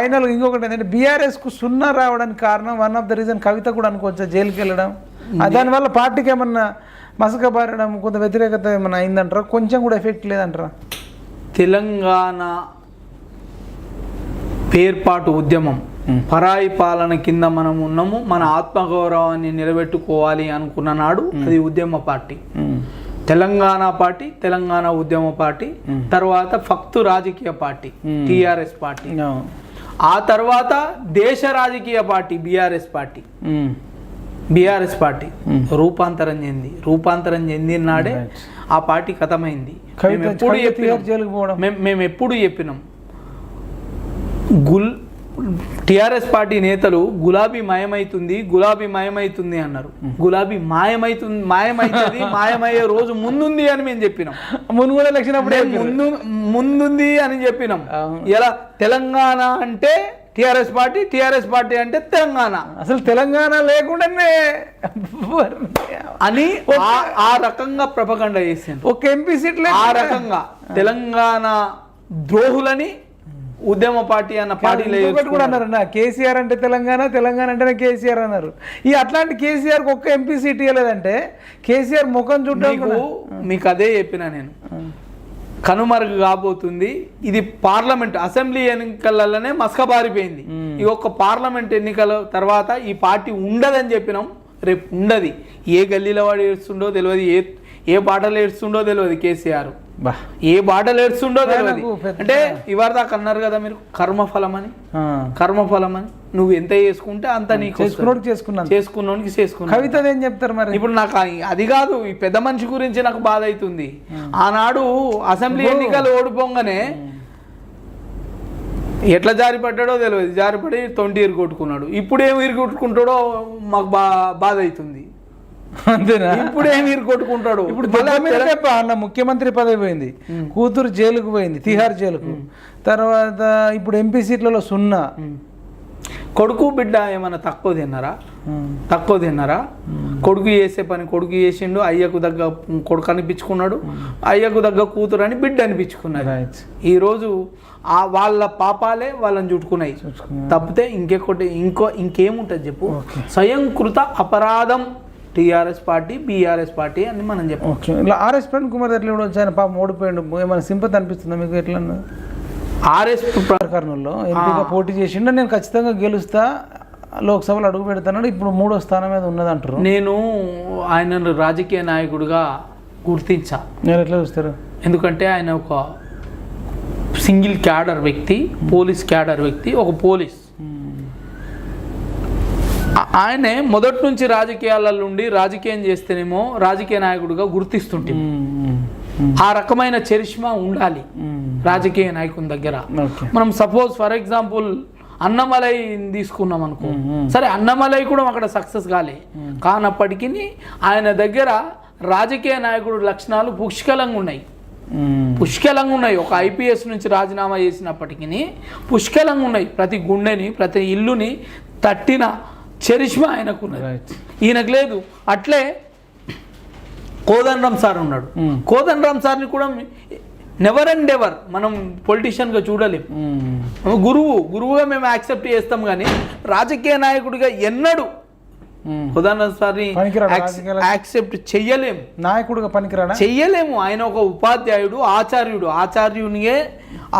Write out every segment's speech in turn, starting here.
Final ఇంకొకటి ఏంటంటే బీఆర్ఎస్కు సున్నా రావడానికి కారణం one of the reason Kavitha కూడా అనుకోవచ్చు జైలుకి వెళ్ళడం. దానివల్ల పార్టీకి ఏమన్నా మసక బారడం కొంత వ్యతిరేకత ఏమన్నా అయిందంటారా? కొంచెం కూడా ఎఫెక్ట్ లేదంటారా? తెలంగాణ పేర్పాటు ఉద్యమం. పరాయి పాలన కింద మనం ఉన్నాము మన ఆత్మగౌరవాన్ని నిలబెట్టుకోవాలి అనుకున్న నాడు అది ఉద్యమ పార్టీ. తెలంగాణ పార్టీ తెలంగాణ ఉద్యమ పార్టీ తర్వాత ఫక్తు రాజకీయ పార్టీ టిఆర్ఎస్ పార్టీ. ఆ తర్వాత దేశ రాజకీయ party BRS party. BRS party. రూపాంతరం చెంది రూపాంతరం చెందిన నాడే ఆ పార్టీ కథమైంది. ఎప్పుడు చెప్పినాం. మేము ఎప్పుడు చెప్పినాం. గుల్ టిఆర్ఎస్ పార్టీ నేతలు గులాబీ మాయమైతుంది గులాబీ మాయమైతుంది అన్నారు. గులాబీ మాయమైతుంది మాయమైతుంది మాయమయ్యే రోజు ముందుంది అని మేము చెప్పినాం. మును కూడా ఎలక్షన్ అప్పుడే ముందు ముందుంది అని చెప్పినాం. ఎలా? తెలంగాణ అంటే టిఆర్ఎస్ పార్టీ టిఆర్ఎస్ పార్టీ అంటే తెలంగాణ. అసలు తెలంగాణ లేకుండానే అని ఆ- రకంగా ప్రపగండ చేసింది ఒక ఎంపీ సీట్ ఆ రకంగా తెలంగాణ ద్రోహులని ఉద్యమ పార్టీ అన్న ఇంకొకటి కూడా అన్నారు అన్న కేసీఆర్ అంటే తెలంగాణ తెలంగాణ అంటేనే కేసీఆర్ అన్నారు. ఈ అట్లాంటి కేసీఆర్ ఒక్క ఎంపీ సీట్ ఇవ్వలేదంటే కేసీఆర్ ముఖం చూడడం మీకు అదే చెప్పిన నేను. కనుమరుగు కాబోతుంది. ఇది పార్లమెంట్ అసెంబ్లీ ఎన్నికలలోనే మసకబారిపోయింది. ఈ ఒక్క పార్లమెంట్ ఎన్నికల తర్వాత ఈ పార్టీ ఉండదని చెప్పినాం. రేపు ఉండది. ఏ గల్లీలో వాడు ఏడుస్తుండో తెలియదు ఏ ఏ బాటలు ఏడుస్తుండో తెలియదు కేసీఆర్. బా ఏ బాటలు ఏడుస్తుండో తెలియదు అంటే ఇవాళ దాకా అన్నారు కదా మీరు కర్మఫలం అని. కర్మఫలం అని నువ్వు ఎంత చేసుకుంటే అంత నీకు చేసుకున్నాను. చేసుకున్నోనికి చేసుకున్నా కవిత ఏం చెప్తారు మరి? ఇప్పుడు నాకు అది కాదు ఈ పెద్ద మనిషి గురించి నాకు బాధ అవుతుంది. ఆనాడు అసెంబ్లీ ఎన్నికలు ఓడిపోగానే ఎట్లా జారిపడ్డాడో తెలియదు జారిపడి తొంటి ఇరుకొట్టుకున్నాడు ఇప్పుడు ఏమి ఇరుకొట్టుకుంటాడో మాకు బా బాధ అవుతుంది. అంతేనా? ఇప్పుడు ఏమి ఇరుకొట్టుకుంటాడు ఇప్పుడు దెబ్బ అన్న ముఖ్యమంత్రి పదవి పోయింది. కూతురు జైలుకు పోయింది తిహార్ జైలుకు. తర్వాత ఇప్పుడు ఎంపీ సీట్లలో సున్నా. కొడుకు బిడ్డ ఏమైనా తక్కువ తిన్నారా? తక్కువ తిన్నారా? కొడుకు చేసే పని కొడుకు చేసిండు అయ్యకు దగ్గ కొడుకు అనిపించుకున్నాడు అయ్యకు దగ్గ కూతురు అని బిడ్డ అనిపించుకున్నాడు రైట్ ఈరోజు ఆ వాళ్ళ పాపాలే వాళ్ళని చుట్టుకున్నాయి. తప్పితే ఇంకెక్కటి ఇంకో ఇంకేముంటుంది చెప్పు? స్వయంకృత అపరాధం. టిఆర్ఎస్ పార్టీ బీఆర్ఎస్ పార్టీ అని మనం చెప్పాం. ఇలా ఆర్ఎస్ ప్రణ్ కుమార్ ఎట్లా కూడా వచ్చాయన పాపం ఓడిపోయాడు. ఏమైనా సింపతి అనిపిస్తుందా మీకు ఎట్లా ఆర్ఎస్ కర్నూలులో ఎంపీగా పోటీ చేసిండు. నేను ఖచ్చితంగా గెలుస్తా లోక్సభలో అడుగు పెడతాను ఇప్పుడు మూడో స్థానం మీద ఉన్నది అంటారు నేను ఆయనను రాజకీయ నాయకుడిగా గుర్తించా. నేను ఎట్లా చూస్తారు? ఎందుకంటే ఆయన ఒక సింగిల్ క్యాడర్ వ్యక్తి పోలీస్ క్యాడర్ వ్యక్తి ఒక పోలీస్. ఆయనే మొదటి నుంచి రాజకీయాలలో ఉండి రాజకీయం చేస్తేనేమో రాజకీయ నాయకుడిగా గుర్తిస్తుంటే ఆ రకమైన చరిష్మా ఉండాలి రాజకీయ నాయకుని దగ్గర. మనం సపోజ్ ఫర్ ఎగ్జాంపుల్ అన్నమలై తీసుకున్నాం అనుకో. సరే అన్నమలై కూడా అక్కడ సక్సెస్ కాలే. కానప్పటికీ ఆయన దగ్గర రాజకీయ నాయకుడు లక్షణాలు పుష్కలంగా ఉన్నాయి. పుష్కలంగా ఉన్నాయి. ఒక ఐపీఎస్ నుంచి రాజీనామా చేసినప్పటికీ పుష్కలంగా ఉన్నాయి. ప్రతి గుండెని ప్రతి ఇల్లుని తట్టిన చరిష్మా ఆయనకున్నది. రైట్ ఈయనకు లేదు. అట్లే కోదండరామ్ సార్ ఉన్నాడు. కోదండరామ్ సార్ని కూడా నెవర్ అండ్ ఎవర్ మనం పొలిటీషియన్గా చూడలేం. గురువు గురువుగా మేము యాక్సెప్ట్ చేస్తాం కానీ రాజకీయ నాయకుడిగా ఎన్నడూ కోదండరామ్ సార్ని. యాక్సెప్ట్ చెయ్యలేం నాయకుడుగా పనికిరాడా? చెయ్యలేము ఆయన ఒక ఉపాధ్యాయుడు ఆచార్యుడు. ఆచార్యునిగే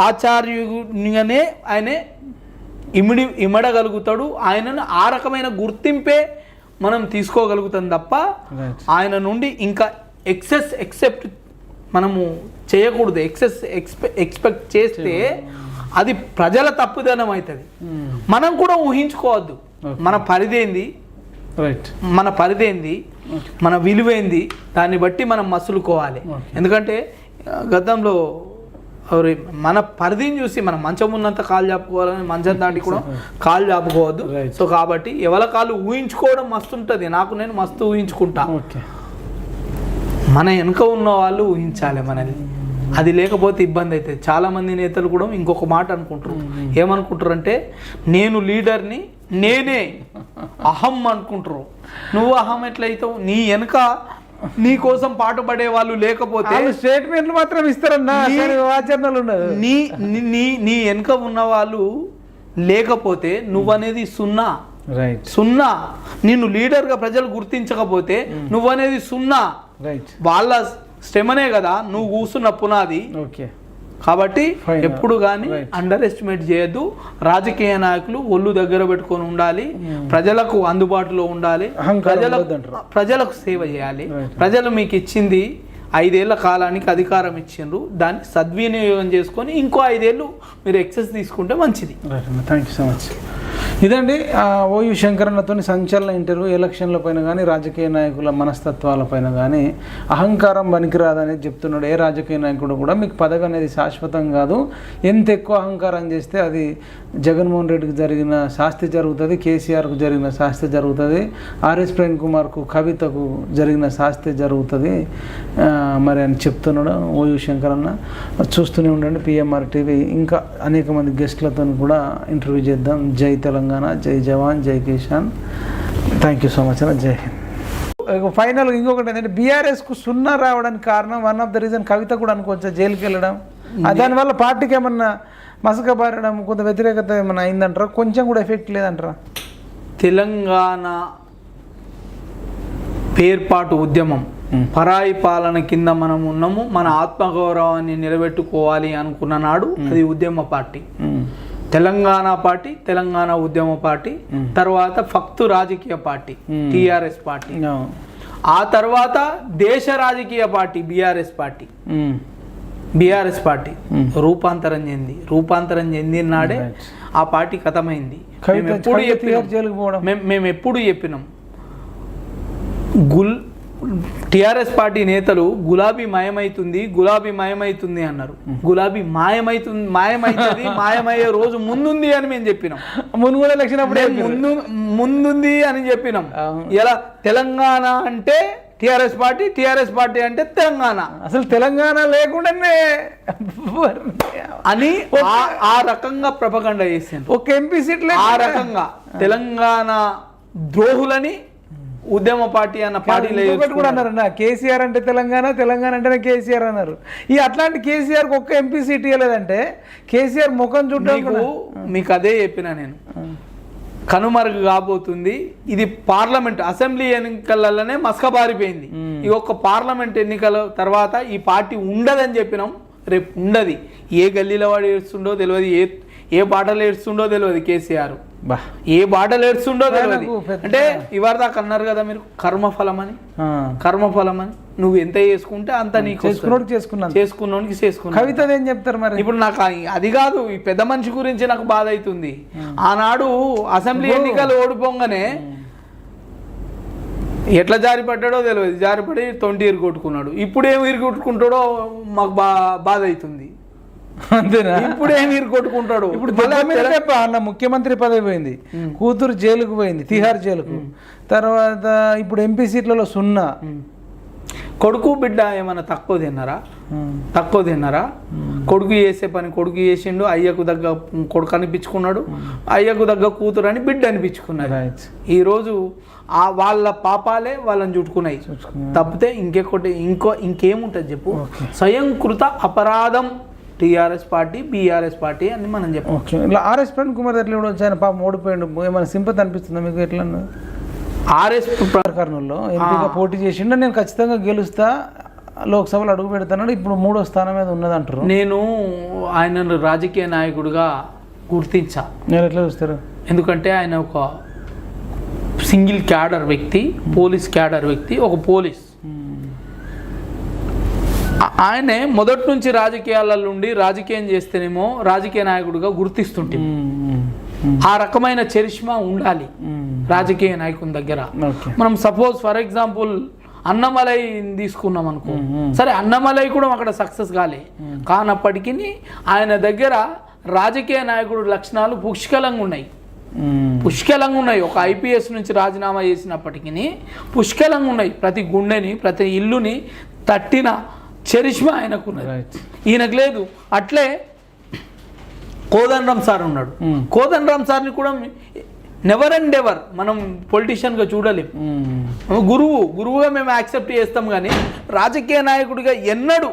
ఆచార్యునిగానే ఆయన ఇమిడి ఇమడగలుగుతాడు. ఆయనను ఆ రకమైన గుర్తింపే మనం తీసుకోగలుగుతాం తప్ప ఆయన నుండి ఇంకా ఎక్సెస్ ఎక్సెప్ట్ మనము చేయకూడదు. ఎక్సెస్ ఎక్స్పె ఎక్స్పెక్ట్ చేస్తే అది ప్రజల తప్పుదనం అవుతుంది మనం కూడా ఊహించుకోవద్దు. మన పరిధేంది? రైట్ మన పరిధేంది? మన విలువైంది? దాన్ని బట్టి మనం మసులుకోవాలి. ఎందుకంటే గతంలో మన పరిధిని చూసి మనం మంచం ఉన్నంత కాలు చాపుకోవాలని మంచం దాటి కూడా కాలు చాపుకోవద్దు. సో కాబట్టి ఎవరి కాలు ఊహించుకోవడం మస్తు ఉంటుంది. నాకు నేను మస్తు ఊహించుకుంటా. మన వెనుక ఉన్న వాళ్ళు ఊహించాలి మనల్ని. అది లేకపోతే ఇబ్బంది అవుతుంది చాలా మంది నేతలు కూడా ఇంకొక మాట అనుకుంటారు. ఏమనుకుంటారు అంటే నేను లీడర్ని నేనే అహం అనుకుంటారు. నువ్వు అహం ఎట్లయితావు? నీ వెనుక నీ కోసం పాటుపడే వాళ్ళు లేకపోతే స్టేట్మెంట్లు మాత్రం ఇస్తారన్నా. నీ- ఆచరణలు నీ నీ- నీ నీ వెనుక ఉన్న వాళ్ళు లేకపోతే నువ్వనేది సున్నా. రైట్ సున్నా. నిన్ను లీడర్గా ప్రజలు గుర్తించకపోతే నువ్వనేది సున్నా. రైట్ వాళ్ళ శ్రమనే కదా నువ్వు కూర్చున్న పునాది. ఓకే కాబట్టి. ఎప్పుడు కానీ. అండర్ ఎస్టిమేట్ చేయొద్దు. రాజకీయ నాయకులు ఒళ్ళు దగ్గర పెట్టుకొని ఉండాలి. ప్రజలకు అందుబాటులో ఉండాలి. ప్రజలకు. ప్రజలకు సేవ చేయాలి. ప్రజలు మీకు ఇచ్చింది ఐదేళ్ళ కాలానికి అధికారం ఇచ్చిండ్రు. దాన్ని సద్వినియోగం చేసుకొని ఇంకో ఐదేళ్ళు మీరు ఎక్సెస్ తీసుకుంటే మంచిది. థ్యాంక్ యూ సో మచ్ ఇదండి ఆ, ఓయు శంకరన్నతో సంచలన ఇంటర్వ్యూ ఎలక్షన్ల పైన కానీ రాజకీయ నాయకుల మనస్తత్వాల పైన కానీ అహంకారం పనికిరాదనేది చెప్తున్నాడు ఏ రాజకీయ నాయకుడు కూడా. మీకు పదవి అనేది శాశ్వతం కాదు. ఎంత ఎక్కువ అహంకారం చేస్తే అది జగన్మోహన్ రెడ్డికి జరిగిన శాస్తి జరుగుతుంది కేసీఆర్కు జరిగిన శాస్తి జరుగుతుంది ఆర్ఎస్ ప్రేమ్ కుమార్కు కవితకు జరిగిన శాస్తి జరుగుతుంది మరి అని చెప్తున్నాడు ఓయు శంకరన్న. చూస్తూనే ఉండండి పిఎంఆర్ టీవీ. ఇంకా అనేక మంది గెస్ట్లతో కూడా ఇంటర్వ్యూ చేద్దాం. జై తెలంగాణ. జై జవాన్ జై కిషాన్ థ్యాంక్ యూ సో మచ్ అన్న. జై హింద్. ఫైనల్ ఇంకొకటి ఏంటంటే బీఆర్ఎస్కు సున్నా రావడానికి కారణం one of the reason Kavitha కూడా అనుకోవచ్చు జైలుకి వెళ్ళడం. దానివల్ల పార్టీకి ఏమన్నా మసకబారడం కొంత వ్యతిరేకత ఏమన్నా అయిందంటారా? కొంచెం కూడా ఎఫెక్ట్ లేదంటారా? తెలంగాణ పేర్పాటు ఉద్యమం. పరాయి పాలన కింద మనం ఉన్నాము మన ఆత్మగౌరవాన్ని నిలబెట్టుకోవాలి అనుకున్న నాడు అది ఉద్యమ పార్టీ. తెలంగాణ పార్టీ తెలంగాణ ఉద్యమ పార్టీ తర్వాత ఫక్తు రాజకీయ పార్టీ టిఆర్ఎస్ పార్టీ. ఆ తర్వాత దేశ రాజకీయ party BRS party. BRS party. రూపాంతరం చెంది రూపాంతరం చెందిన నాడే. ఆ పార్టీ కథమైంది. మేము ఎప్పుడు చెప్పినాం. మేము ఎప్పుడు చెప్పినాం. గుల్ టిఆర్ఎస్ పార్టీ నేతలు గులాబీ మాయమైతుంది గులాబీ మాయమైతుంది అన్నారు. గులాబీ మాయమైతుంది మాయమైతుంది మాయమయ్యే రోజు ముందుంది అని మేము చెప్పినాం. మునుగోడు ఎలక్షన్ అప్పుడే మేము ముందు ముందుంది అని చెప్పినాం. ఇలా తెలంగాణ అంటే టిఆర్ఎస్ పార్టీ టిఆర్ఎస్ పార్టీ అంటే తెలంగాణ. అసలు తెలంగాణ లేకుండానే అని ఆ- రకంగా ప్రపగండ చేసిండ్రు. ఒక ఎంపీ సీట్ ఆ రకంగా తెలంగాణ ద్రోహులని ఉద్యమ పార్టీ అన్న పార్టీలో ఇంకొకటి కూడా అన్నారు అన్న కేసీఆర్ అంటే తెలంగాణ తెలంగాణ అంటేనే కేసీఆర్ అన్నారు. ఈ అట్లాంటి కేసీఆర్కి ఒక్క ఎంపీ సీట్ ఇవ్వలేదంటే కేసీఆర్ ముఖం చూడడం మీకు కూడా మీకు అదే చెప్పిన నేను. కనుమరుగు కాబోతుంది. ఇది పార్లమెంట్ అసెంబ్లీ ఎన్నికలలోనే మసకబారిపోయింది. ఈ ఒక్క పార్లమెంట్ ఎన్నికల తర్వాత ఈ పార్టీ ఉండదని చెప్పినాం. రేపు ఉండదు. ఏ గల్లీలో వాడు ఏడుస్తుండో తెలియదు. ఏ ఏ బాటలు ఏడుస్తుండో తెలియదు కేసీఆర్. బా. ఏ బాటలు ఏడుస్తుండో తెలియదు అంటే ఇవాళ దాకా అన్నారు కదా మీరు కర్మఫలం అని. కర్మఫలం అని నువ్వు ఎంత చేసుకుంటే అంత నీకు చేసుకున్నాను. చేసుకున్నోనికి చేసుకున్నా కవిత ఏం చెప్తారు మరి? ఇప్పుడు నాకు అది కాదు ఈ పెద్ద మనిషి గురించి నాకు బాధ అవుతుంది. ఆనాడు అసెంబ్లీ ఎన్నికలు ఓడిపోగానే ఎట్లా జారి పడ్డాడో తెలియదు జారిపడి తొంటి ఇరుగొట్టుకున్నాడు. ఇప్పుడు ఏం ఇరుగొట్టుకుంటాడో మాకు బా బాధ అవుతుంది. అంతేనా? ఇప్పుడు ఏం ఇరుగొట్టుకుంటాడు ఇప్పుడు అన్న ముఖ్యమంత్రి పదవి పోయింది. కూతురు జైలుకు పోయింది తిహార్ జైలుకు. తర్వాత ఇప్పుడు ఎంపీ సీట్లలో సున్నా. కొడుకు బిడ్డ ఏమైనా తక్కువ తిన్నారా? తక్కువ తిన్నారా? కొడుకు చేసే పని కొడుకు చేసిండు అయ్యకు దగ్గ కొడుకు అనిపించుకున్నాడు అయ్యకు దగ్గ కూతురు అని బిడ్డ అనిపించుకున్నారు ఈరోజు ఆ వాళ్ళ పాపాలే వాళ్ళని చుట్టుకున్నాయి. తప్పితే ఇంకెక్కటి ఇంకో ఇంకేముంటుంది చెప్పు? స్వయంకృత అపరాధం టిఆర్ఎస్ పార్టీ బీఆర్ఎస్ పార్టీ అని మనం చెప్పాం. ఓకే. ఇలా ఆర్ఎస్ ప్రణ్ కుమార్ ఎట్లా కూడా వచ్చాయన పాపం ఓడిపోయిండు. ఏమైనా సింపతి అనిపిస్తుందా మీకు ఎట్లా? ఆర్ఎస్ కర్నూలులో ఎంపీగా పోటీ చేసిండు. నేను ఖచ్చితంగా గెలుస్తా లోక్సభలో అడుగు పెడతాను ఇప్పుడు మూడో స్థానం మీద ఉన్నది అంటారు నేను ఆయనను రాజకీయ నాయకుడిగా గుర్తించా. నేను ఎట్లా చూస్తారు? ఎందుకంటే ఆయన ఒక సింగిల్ క్యాడర్ వ్యక్తి పోలీస్ క్యాడర్ వ్యక్తి ఒక పోలీస్. ఆయనే మొదటి నుంచి రాజకీయాలలో ఉండి రాజకీయం చేస్తేనేమో రాజకీయ నాయకుడిగా గుర్తిస్తుంటే ఆ రకమైన చరిష్మా ఉండాలి రాజకీయ నాయకుని దగ్గర. మనం సపోజ్ ఫర్ ఎగ్జాంపుల్ అన్నమలై తీసుకున్నాం అనుకో. సరే అన్నమలై కూడా అక్కడ సక్సెస్ కాలే. కానప్పటికీ ఆయన దగ్గర రాజకీయ నాయకుడు లక్షణాలు పుష్కలంగా ఉన్నాయి. పుష్కలంగా ఉన్నాయి. ఒక ఐపీఎస్ నుంచి రాజీనామా చేసినప్పటికీ పుష్కలంగా ఉన్నాయి. ప్రతి గుండెని ప్రతి ఇల్లుని తట్టిన చరిష్మా ఆయనకున్నది. ఈయనకు లేదు. అట్లే కోదండరామ్ సార్ ఉన్నాడు. Hmm. కోదండరామ్ సార్ని కూడా నెవర్ అండ్ ఎవర్ మనం పొలిటీషియన్గా చూడలేం. గురువు గురువుగా మేము యాక్సెప్ట్ చేస్తాం కానీ రాజకీయ నాయకుడిగా ఎన్నడూ?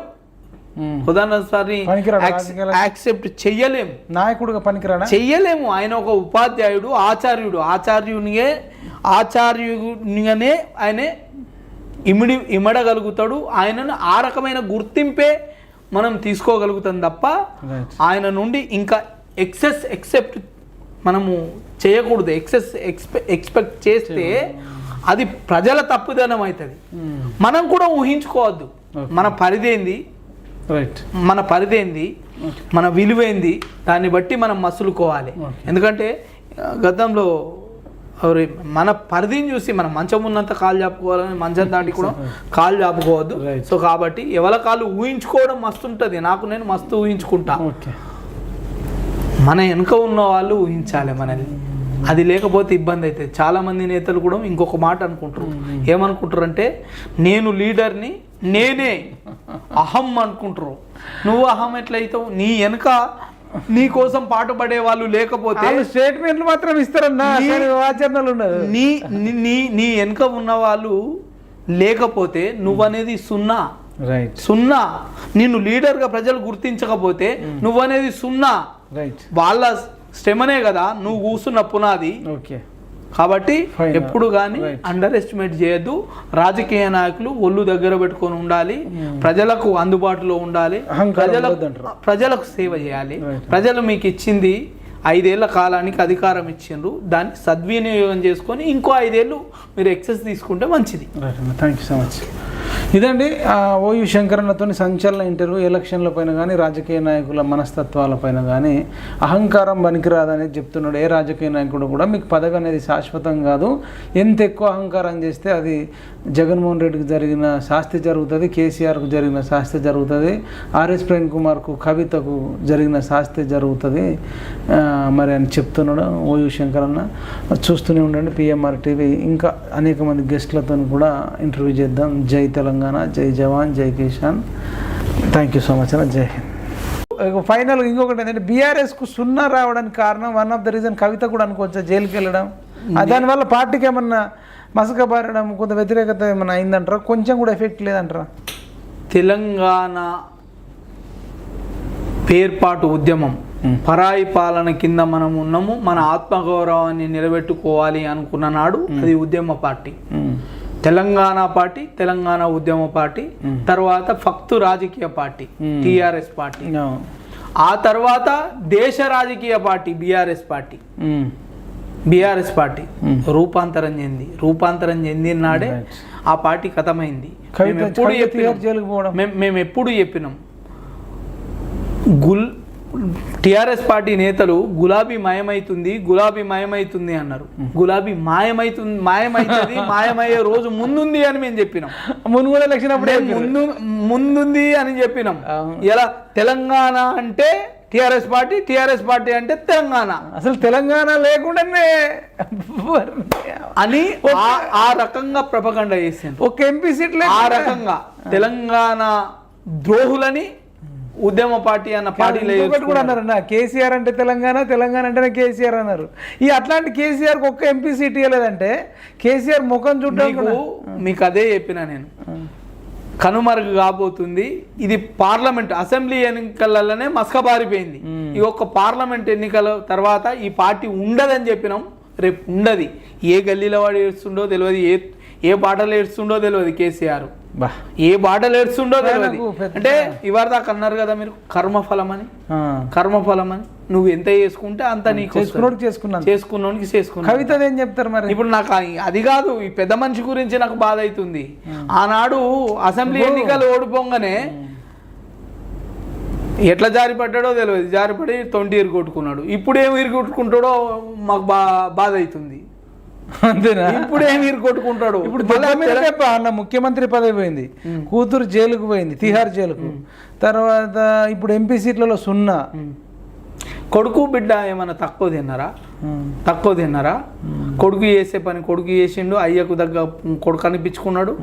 యాక్సెప్ట్ చెయ్యలేము నాయకుడుగా పనికిరాడా? చెయ్యలేము. ఆయన ఒక ఉపాధ్యాయుడు ఆచార్యుడు. ఆచార్యునిగే ఆచార్యునిగానే ఆయన ఇమిడి ఇమడగలుగుతాడు. ఆయనను ఆ రకమైన గుర్తింపే మనం తీసుకోగలుగుతాం తప్ప ఆయన నుండి ఇంకా ఎక్సెస్ ఎక్సెప్ట్ మనము చేయకూడదు. ఎక్సెస్ ఎక్స్పె ఎక్స్పెక్ట్ చేస్తే అది ప్రజల తప్పుదనం అవుతుంది మనం కూడా ఊహించుకోవద్దు. మన పరిధేంది? రైట్ మన పరిధేంది? మన విలువైంది? దాన్ని బట్టి మనం మసులుకోవాలి. ఎందుకంటే గతంలో మన పరిధిని చూసి మనం మంచం ఉన్నంత కాలు చాపుకోవాలని మంచం దాటి కూడా కాలు చాపుకోవద్దు. సో కాబట్టి ఎవరి కాళ్ళు ఊహించుకోవడం మస్తు ఉంటుంది. నాకు నేను మస్తు ఊహించుకుంటా. మన వెనుక ఉన్న వాళ్ళు ఊహించాలి మనల్ని. అది లేకపోతే ఇబ్బంది అవుతుంది చాలా మంది నేతలు కూడా ఇంకొక మాట అనుకుంటారు. ఏమనుకుంటారు అంటే నేను లీడర్ని నేనే అహం అనుకుంటారు. నువ్వు అహం ఎట్లయితావు? నీ వెనుక నీ కోసం పాటుపడే వాళ్ళు లేకపోతే స్టేట్మెంట్లు మాత్రం ఇస్తారన్నా నీ- ఆచరణలు నీ నీ- వెనుక ఉన్న వాళ్ళు లేకపోతే నువ్వనేది సున్నా. రైట్ సున్నా. నిన్ను లీడర్గా ప్రజలు గుర్తించకపోతే నువ్వనేది సున్నా. రైట్ వాళ్ళ శ్రమనే కదా నువ్వు కూర్చున్న పునాది. ఓకే కాబట్టి. ఎప్పుడు కానీ. అండర్ ఎస్టిమేట్ చేయొద్దు. రాజకీయ నాయకులు ఒళ్ళు దగ్గర పెట్టుకొని ఉండాలి. ప్రజలకు అందుబాటులో ఉండాలి. ప్రజలకు. ప్రజలకు సేవ చేయాలి. ప్రజలు మీకు ఇచ్చింది ఐదేళ్ళ కాలానికి అధికారం ఇచ్చిండ్రు. దాన్ని సద్వినియోగం చేసుకొని ఇంకో ఐదేళ్ళు మీరు ఎక్సెస్ తీసుకుంటే మంచిది. థ్యాంక్ యూ సో మచ్ ఇదండి ఓయు శంకరన్నతో సంచలన ఇంటర్వ్యూ ఎలక్షన్ల పైన కానీ రాజకీయ నాయకుల మనస్తత్వాల పైన కానీ అహంకారం పనికిరాదనేది చెప్తున్నాడు ఏ రాజకీయ నాయకుడు కూడా. మీకు పదవి అనేది శాశ్వతం కాదు. ఎంత ఎక్కువ అహంకారం చేస్తే అది జగన్మోహన్ రెడ్డికి జరిగిన శాస్తి జరుగుతుంది కేసీఆర్కు జరిగిన శాస్తి జరుగుతుంది ఆర్ఎస్ ప్రేమ్ కుమార్కు కవితకు జరిగిన శాస్తి జరుగుతుంది మరి అని చెప్తున్నాడు ఓయు శంకరన్న. చూస్తూనే ఉండండి పిఎంఆర్ టీవీ. ఇంకా అనేక మంది గెస్ట్లతో కూడా ఇంటర్వ్యూ చేద్దాం. జైతల తెలంగాణ. జై జవాన్ జై కిషాన్ థ్యాంక్ యూ సో మచ్ అన్న. జై హింద్. ఫైనల్ ఇంకొకటి ఏంటంటే బీఆర్ఎస్కు సున్నా రావడానికి కారణం one of the reason Kavitha కూడా అనుకోవచ్చు జైలుకి వెళ్ళడం. దానివల్ల పార్టీకి ఏమన్నా మసక బారడం కొంత వ్యతిరేకత ఏమన్నా అయిందంటారా? కొంచెం కూడా ఎఫెక్ట్ లేదంటారా? తెలంగాణ పేర్పాటు ఉద్యమం. పరాయి పాలన కింద మనం ఉన్నాము మన ఆత్మగౌరవాన్ని నిలబెట్టుకోవాలి అనుకున్న నాడు అది ఉద్యమ పార్టీ. తెలంగాణ పార్టీ తెలంగాణ ఉద్యమ పార్టీ. తర్వాత ఫక్తు రాజకీయ పార్టీ. TRS party. ఆ తర్వాత దేశ రాజకీయ party BRS party. BRS party. రూపాంతరం చెంది రూపాంతరం చెందిన నాడే. ఆ పార్టీ కథమైంది మేము ఎప్పుడు చెప్పినాం గుల్ టిఆర్ఎస్ పార్టీ నేతలు గులాబీ మాయమైతుంది గులాబీ మాయమైతుంది అన్నారు. గులాబీ మాయమైతుంది మాయమైతుంది మాయమయ్యే రోజు ముందుంది అని మేము చెప్పినాం. మును కూడా ఎలక్షన్ అప్పుడే మేము ముందు ముందుంది అని చెప్పినాం. ఇలా తెలంగాణ అంటే టిఆర్ఎస్ పార్టీ టిఆర్ఎస్ పార్టీ అంటే తెలంగాణ. అసలు తెలంగాణ లేకుండానే అని ఆ- రకంగా ప్రపగండ చేసింది ఒక ఎంపీ సీట్ ఆ రకంగా తెలంగాణ ద్రోహులని ఉద్యమ పార్టీ అన్న ఇంకొకటి కూడా అన్నారు అన్న కేసీఆర్ అంటే తెలంగాణ తెలంగాణ అంటేనే కేసీఆర్ అన్నారు. ఈ అట్లాంటి కేసీఆర్ ఒక్క ఎంపీ సీట్ ఇవ్వలేదంటే కేసీఆర్ ముఖం చూడడం మీకు మీకు అదే చెప్పిన నేను. కనుమరుగు కాబోతుంది. ఇది పార్లమెంట్ అసెంబ్లీ ఎన్నికలలోనే మసకబారిపోయింది. ఈ ఒక్క పార్లమెంట్ ఎన్నికల తర్వాత ఈ పార్టీ ఉండదని చెప్పినాం. రేపు ఉండదు. ఏ గల్లీలో వాడు ఏడుస్తుండో తెలియదు ఏ ఏ బాటలు ఏడుస్తుండో తెలియదు కేసీఆర్. బా. ఏ బాటలు ఏడుస్తుండో తెలియదు అంటే ఇవాళ దాకా అన్నారు కదా మీరు కర్మఫలం అని. కర్మఫలం అని నువ్వు ఎంత చేసుకుంటే అంత నీకు చేసుకున్నాను చేసుకున్నోనికి చేసుకున్నా కవిత ఏం చెప్తారు మరి? ఇప్పుడు నాకు అది కాదు ఈ పెద్ద మనిషి గురించి నాకు బాధ అవుతుంది ఆనాడు అసెంబ్లీ ఎన్నికలు ఓడిపోగానే ఎట్లా జారిపడ్డాడో తెలియదు జారిపడి తొంటి ఇరుగొట్టుకున్నాడు. ఇప్పుడు ఏమి ఇరుగొట్టుకుంటాడో మాకు బా బాధ అవుతుంది. అంతేనా? ఇప్పుడు ఏమి ఇరుగొట్టుకుంటాడు ఇప్పుడు అన్న ముఖ్యమంత్రి పదవి పోయింది. కూతురు జైలుకు పోయింది తిహార్ జైలుకు. తర్వాత ఇప్పుడు ఎంపీ సీట్లలో సున్నా. కొడుకు బిడ్డ ఏమైనా తక్కువ తిన్నారా. తక్కువ తిన్నారా? కొడుకు చేసే పని కొడుకు చేసిండు అయ్యకు దగ్గ కొడుకు అనిపించుకున్నాడు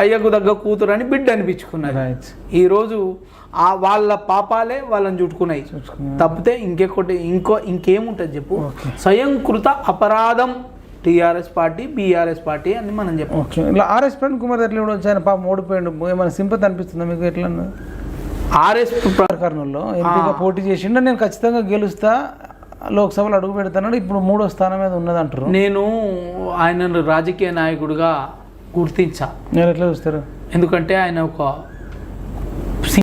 అయ్యకు దగ్గ కూతురు అని బిడ్డ అనిపించుకున్నది. రైట్ ఈరోజు ఆ వాళ్ళ పాపాలే వాళ్ళని చుట్టుకున్నాయి. తప్పితే ఇంకెక్కటి ఇంకో ఇంకేముంటుంది చెప్పు. స్వయంకృత అపరాధం టీఆర్ఎస్ పార్టీ బీఆర్ఎస్ పార్టీ అని మనం చెప్పాం ఓకే. ఇలా ఆర్ఎస్ ప్రణ్ కుమార్ ఎట్లా కూడా వచ్చాయని పాపం ఓడిపోయాడు. ఏమైనా సింపతి అనిపిస్తుందా మీకు ఎట్లా ఆర్ఎస్ కర్నూలులో ఎంపీగా పోటీ చేసిండు. నేను ఖచ్చితంగా గెలుస్తా లోక్సభలో అడుగు పెడతాను ఇప్పుడు మూడో స్థానం మీద ఉన్నది అంటారు నేను ఆయనను రాజకీయ నాయకుడిగా గుర్తించా. మీరు ఎట్లా చూస్తారు? ఎందుకంటే ఆయన ఒక